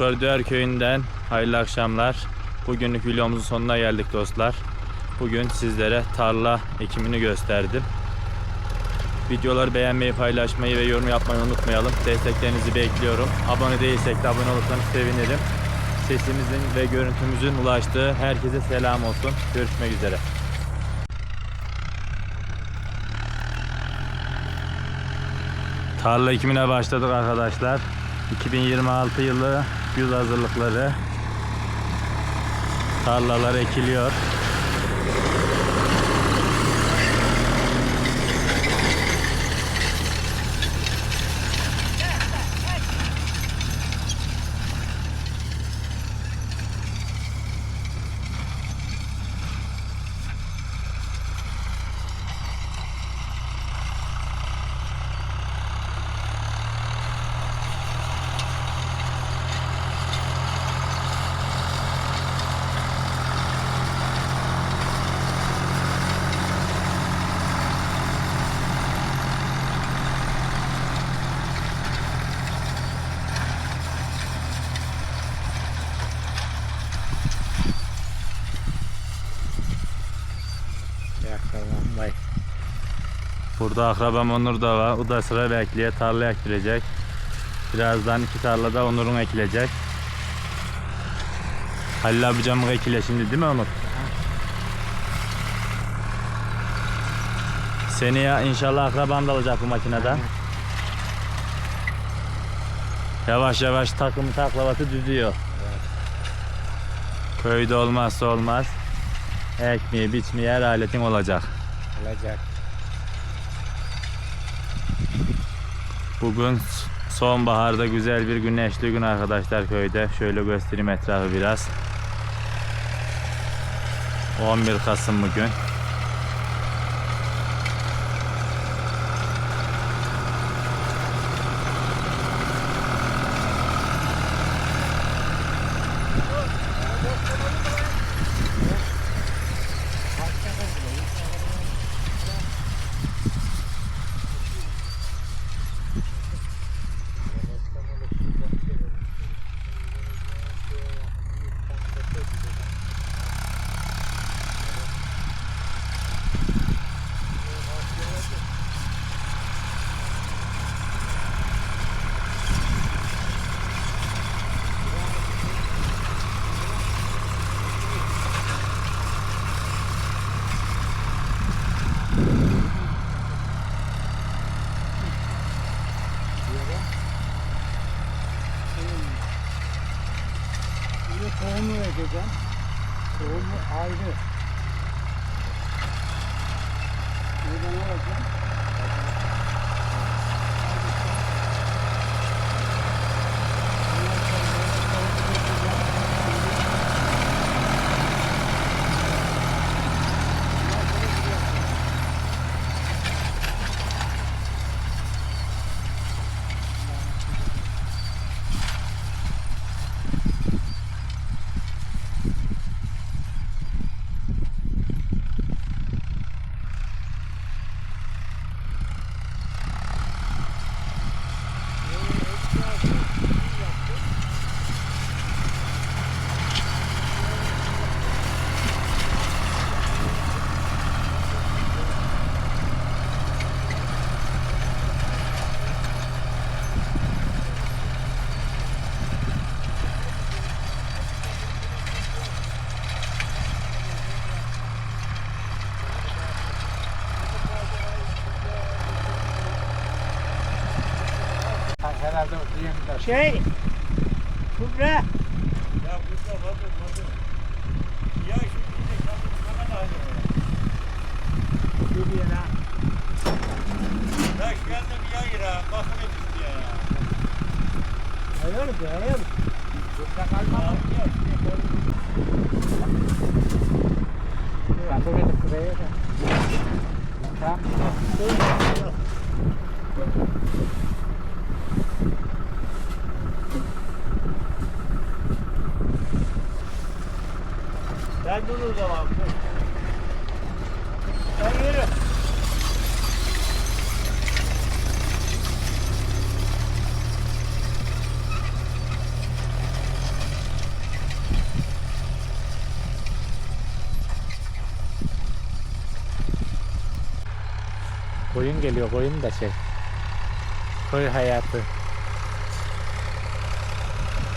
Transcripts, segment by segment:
Düğer Köyü'nden hayırlı akşamlar. Bugünlük videomuzun sonuna geldik dostlar. Bugün sizlere tarla ekimini gösterdim. Videoları beğenmeyi, paylaşmayı ve yorum yapmayı unutmayalım. Desteklerinizi bekliyorum. Abone değilsek de abone olursanız sevinirim. Sesimizin ve görüntümüzün ulaştığı herkese selam olsun. Görüşmek üzere. Tarla ekimine başladık arkadaşlar. 2026 yılı güz hazırlıkları. Tarlalar ekiliyor. Burada akrabam Onur da var. O da sıra bekliyor. Tarla ekilecek. Birazdan iki tarlada Onur'un ekilecek. Halil abicamın ekile şimdi değil mi Onur? Seneye inşallah akraban da olacak bu makinede. Yavaş yavaş takımı taklavatı düzüyor. Köyde olmazsa olmaz. Ekmeği, biçmeyi her aletin olacak. Olacak. Bugün sonbaharda güzel bir güneşli gün arkadaşlar köyde. Şöyle göstereyim etrafı biraz. 11 Kasım bugün. Tohumu ekeceğim. Tohumu ayrı. Buradan alacağım. Şey, Kubra, Ya burada bakın bakın. Ya şu bize kapı sana da aynı ya. geliyor ha. Ya şu yanda bir yayır ha. Bakın hepsi ya. Hayır mı? Hayır mı? Burada kalma. Ya, ya, Ben buraya da buraya da. Tamam. Sen Koyun geliyor koyun da şey. Koy hayatı.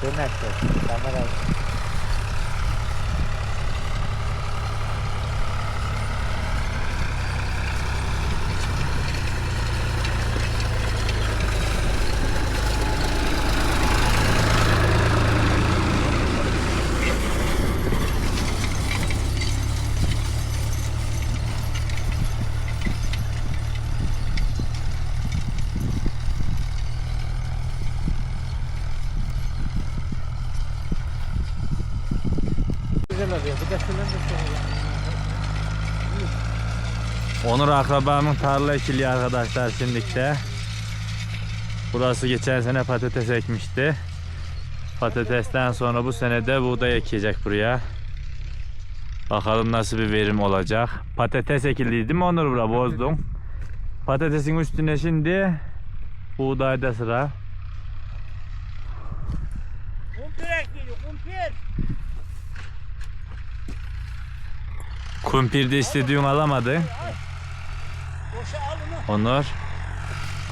Dönekte. Kamera. Güzel oluyor. Bir de şunun da şey Onur akrabamın tarla ekili arkadaşlar şimdilikte. Burası geçen sene patates ekmişti. Patatesten sonra bu sene de buğday ekecek buraya. Bakalım nasıl bir verim olacak. Patates ekildiydi değil mi Onur bura bozdum. Patatesin üstüne şimdi buğdayda sıra. Kumpir ekliyor kumpir. Kumpirde istediğin alamadın. Onur.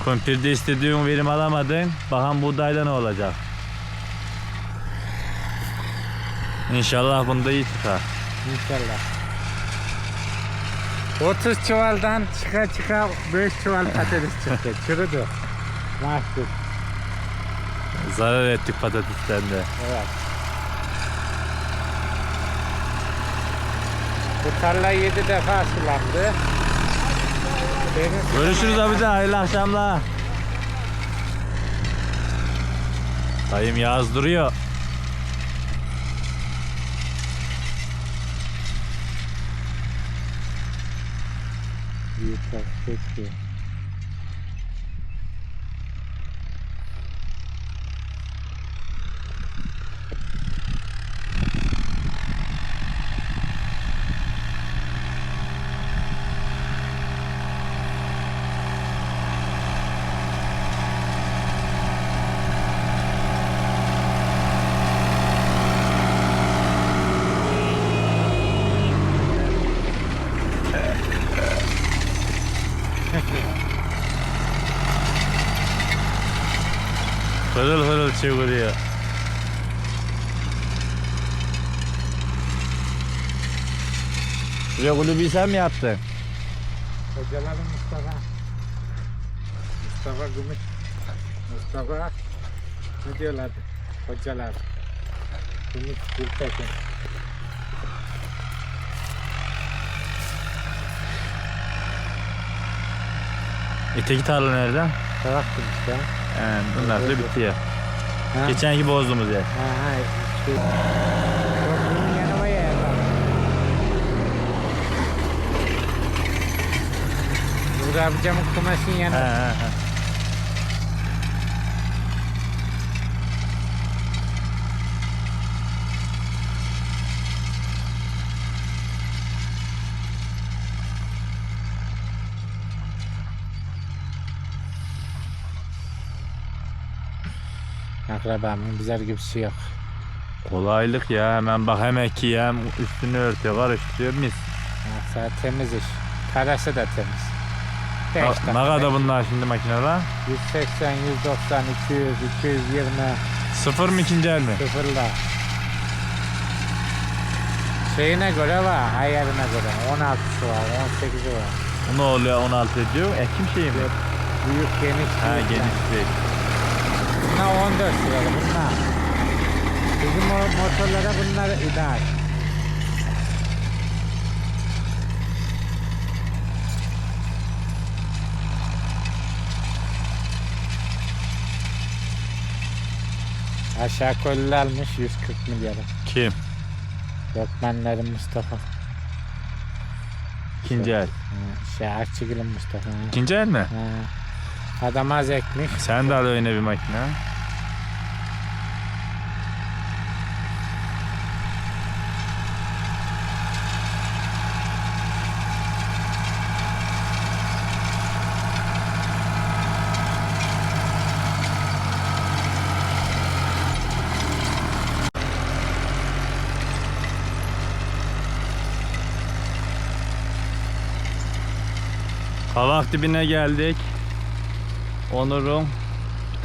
Kumpirde istediğin verim alamadın. Bakalım buğdayda ne olacak. İnşallah bunda iyi çıkar. İnşallah. 30 çuvaldan çıka çıka 5 çuval patates çıktı. Çürüdü. Mahsus. Zarar ettik patatesten de. Evet. Bu tarla 7 defa sulandı. Görüşürüz abi de hayırlı akşamlar. Dayım yazdırıyor. Büyükler peki. Hırıl hırıl çeviriyor. Şuraya kulübü sen mi yaptın? Hocalarım Mustafa. Mustafa Gümüş. Mustafa ne diyorlardı? Hocalar. Gümüş Gültekin. Öteki tarla nerede? Bıraktım işte. He, bunlar da bitiyor. Ha? Geçenki bozduğumuz yer. Ha ha. Şey. Ya. bak. Burada amcamın kumaşın He, yanı. he, he. Akrabamın bizler gibisi yok. Kolaylık ya hemen bak hem ekiyem üstünü örtüyor karıştırıyor mis. Ha, temiz iş. Parası da temiz. Beş Ne, dakika. ne kadar bunlar şimdi makineler? 180, 190, 200, 220 Sıfır mı ikinci el mi? sıfırla. Şeyine göre var, ayarına göre. 16'sı var, 18'i var. Bu ne oluyor 16 ediyor? Ekim şeyi mi? Büyük, geniş. Ha büyük geniş yani. değil. Bunlar 14 lira bunlar. Bizim motorlara bunlar ideal. Aşağı kollu almış 140 milyara. Kim? Lokmanların Mustafa. İkinci el. Ha, Şey Arçıgil'in Mustafa. ha. İkinci el mi? Ha. Adama zekmiş. Sen de al öyle bir makine. Kavak dibine geldik. Onur'un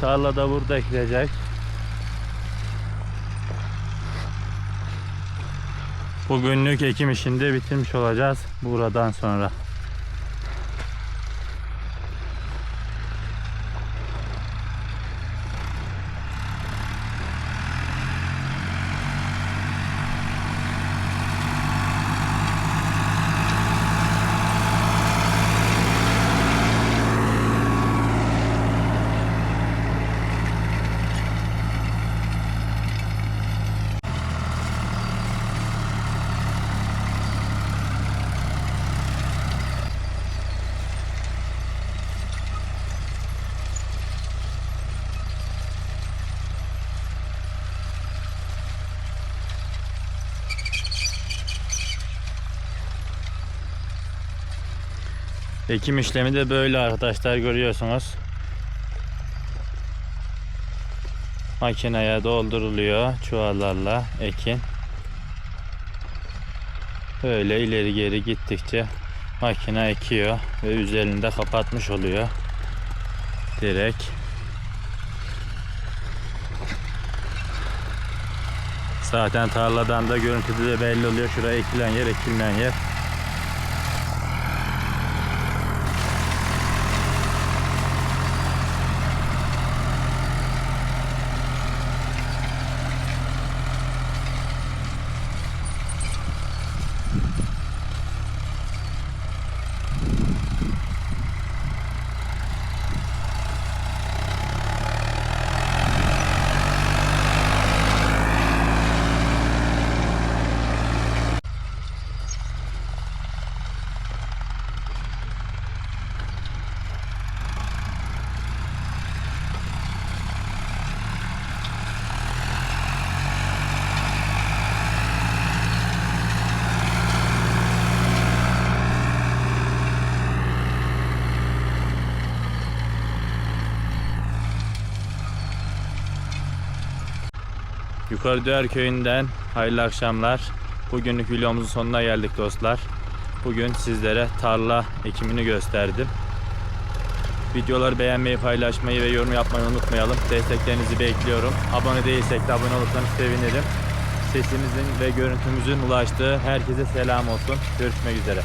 tarlada burada ekilecek. Bugünlük ekim işini de bitirmiş olacağız buradan sonra. Ekim işlemi de böyle arkadaşlar görüyorsunuz. Makineye dolduruluyor çuvallarla ekin. Böyle ileri geri gittikçe makine ekiyor ve üzerinde kapatmış oluyor. Direkt. Zaten tarladan da görüntüde de belli oluyor. Şuraya ekilen yer, ekilmeyen yer. Yukarı Düğer köyünden hayırlı akşamlar. Bugünlük videomuzun sonuna geldik dostlar. Bugün sizlere tarla ekimini gösterdim. Videoları beğenmeyi, paylaşmayı ve yorum yapmayı unutmayalım. Desteklerinizi bekliyorum. Abone değilsek de abone olursanız sevinirim. Sesimizin ve görüntümüzün ulaştığı herkese selam olsun. Görüşmek üzere.